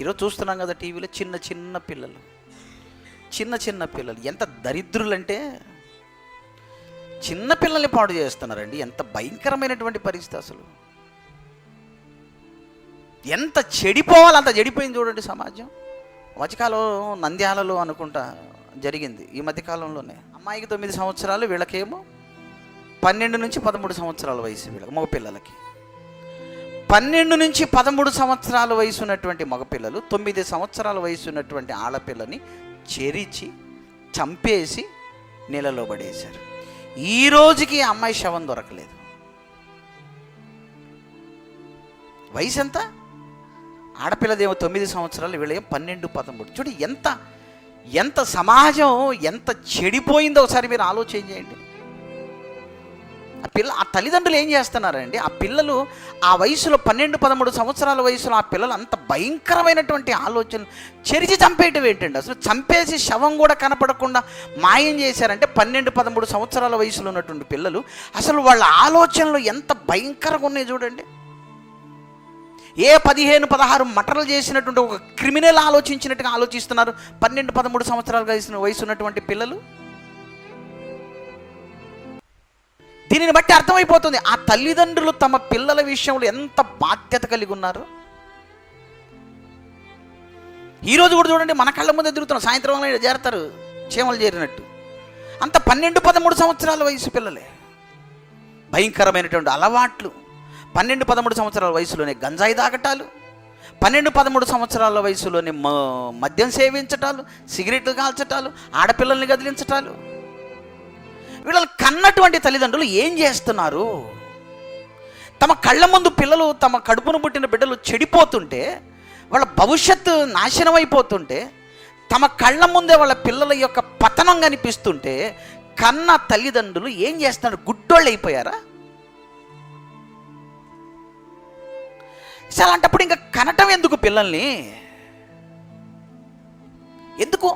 ఈరోజు చూస్తున్నాం కదా టీవీలో చిన్న చిన్న పిల్లలు. చిన్న చిన్న పిల్లలు. ఎంత దరిద్రులంటే చిన్న పిల్లల్ని పాడు చేస్తున్నారండి. ఎంత భయంకరమైనటువంటి పరిస్థితి అసలు. ఎంత చెడిపోవాలి అంత చెడిపోయింది చూడండి సమాజం. మధ్యకాలం నంద్యాలలో అనుకుంటా జరిగింది. ఈ మధ్యకాలంలోనే అమ్మాయికి తొమ్మిది సంవత్సరాలు వీళ్ళకేమో పన్నెండు నుంచి పదమూడు సంవత్సరాల వయసు వీళ్ళకి మగపిల్లలకి పన్నెండు నుంచి పదమూడు సంవత్సరాల వయసు ఉన్నటువంటి మగపిల్లలు తొమ్మిది సంవత్సరాల వయసు ఉన్నటువంటి ఆడపిల్లని చెరిచి చంపేసి నీళ్ళలో పడేశారు. ఈ రోజుకి అమ్మాయి శవం దొరకలేదు. వయసు ఎంత ఆడపిల్లదేమో తొమ్మిది సంవత్సరాలు వీళ్ళేమో పన్నెండు పదమూడు. చూడు ఎంత ఎంత సమాజం ఎంత చెడిపోయిందో ఒకసారి మీరు ఆలోచన చేయండి. ఆ పిల్ల ఆ తల్లిదండ్రులు ఏం చేస్తున్నారండి ఆ పిల్లలు ఆ వయసులో పన్నెండు పదమూడు సంవత్సరాల వయసులో ఆ పిల్లలు అంత భయంకరమైనటువంటి ఆలోచనలు చెరిచి చంపేయటం ఏంటండి? అసలు చంపేసి శవం కూడా కనపడకుండా మాయం చేశారంటే పన్నెండు పదమూడు సంవత్సరాల వయసులో ఉన్నటువంటి పిల్లలు అసలు వాళ్ళ ఆలోచనలు ఎంత భయంకరంగా ఉన్నాయి చూడండి. ఏ పదిహేను పదహారు మటలు చేసినటువంటి ఒక క్రిమినల్ ఆలోచించినట్టుగా ఆలోచిస్తున్నారు పన్నెండు పదమూడు సంవత్సరాలు వయసు వయసు ఉన్నటువంటి పిల్లలు? దీనిని బట్టి అర్థమైపోతుంది. ఆ తల్లిదండ్రులు తమ పిల్లల విషయంలో ఎంత బాధ్యత కలిగి ఉన్నారు? ఈరోజు కూడా చూడండి మన కళ్ళ ముందే తిరుగుతున్నాం సాయంత్రం చేరతారు చీమలు చేరినట్టు అంత పన్నెండు పదమూడు సంవత్సరాల వయసు పిల్లలే. భయంకరమైనటువంటి అలవాట్లు. పన్నెండు పదమూడు సంవత్సరాల వయసులోనే గంజాయి తాగటాలు. పన్నెండు పదమూడు సంవత్సరాల వయసులోనే మ మద్యం సేవించటాలు సిగరెట్లు కాల్చటాలు ఆడపిల్లల్ని గదిలించటాలు. వీళ్ళని కన్నటువంటి తల్లిదండ్రులు ఏం చేస్తున్నారు? తమ కళ్ళ ముందు పిల్లలు తమ కడుపును పుట్టిన బిడ్డలు చెడిపోతుంటే వాళ్ళ భవిష్యత్తు నాశనం అయిపోతుంటే తమ కళ్ళ ముందే వాళ్ళ పిల్లల యొక్క పతనం కనిపిస్తుంటే కన్న తల్లిదండ్రులు ఏం చేస్తున్నారు? గుడ్డోళ్ళు అయిపోయారా? అలాంటప్పుడు ఇంకా కనటం ఎందుకు పిల్లల్ని? ఎందుకు?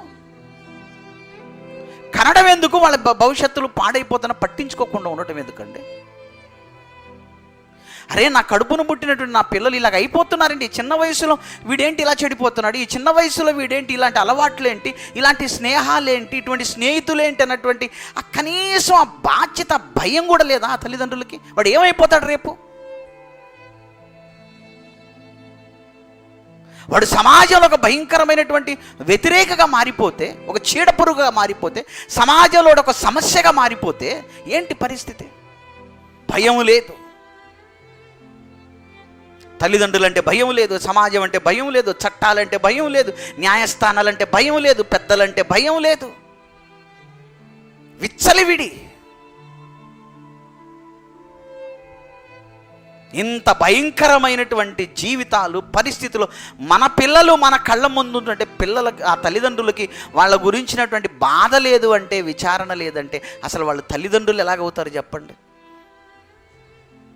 కనడం ఎందుకు? వాళ్ళ భవిష్యత్తులు పాడైపోతున్న పట్టించుకోకుండా ఉండటం ఎందుకండి? అరే నా కడుపును పుట్టినటువంటి నా పిల్లలు ఇలాగ అయిపోతున్నారండి. చిన్న వయసులో వీడేంటి ఇలా చెడిపోతున్నాడు? ఈ చిన్న వయసులో వీడేంటి ఇలాంటి అలవాట్లేంటి? ఇలాంటి స్నేహాలేంటి? ఇటువంటి స్నేహితులేంటి అన్నటువంటి ఆ కనీసం ఆ బాధ్యత భయం కూడా లేదా ఆ తల్లిదండ్రులకి? వాడు ఏమైపోతాడు రేపు? వాడు సమాజంలో ఒక భయంకరమైనటువంటి వ్యతిరేకగా మారిపోతే ఒక చీడపురుగుగా మారిపోతే సమాజంలో ఒక సమస్యగా మారిపోతే ఏంటి పరిస్థితి? భయం లేదు. తల్లిదండ్రులు అంటే భయం లేదు సమాజం అంటే భయం లేదు చట్టాలంటే భయం లేదు న్యాయస్థానాలంటే భయం లేదు పెద్దలంటే భయం లేదు. విచ్చలివిడి. ఇంత భయంకరమైనటువంటి జీవితాలు పరిస్థితులు మన పిల్లలు మన కళ్ళ ముందు అంటే పిల్లలకి ఆ తల్లిదండ్రులకి వాళ్ళ గురించినటువంటి బాధ లేదు అంటే విచారణ లేదంటే అసలు వాళ్ళ తల్లిదండ్రులు ఎలాగవుతారు చెప్పండి?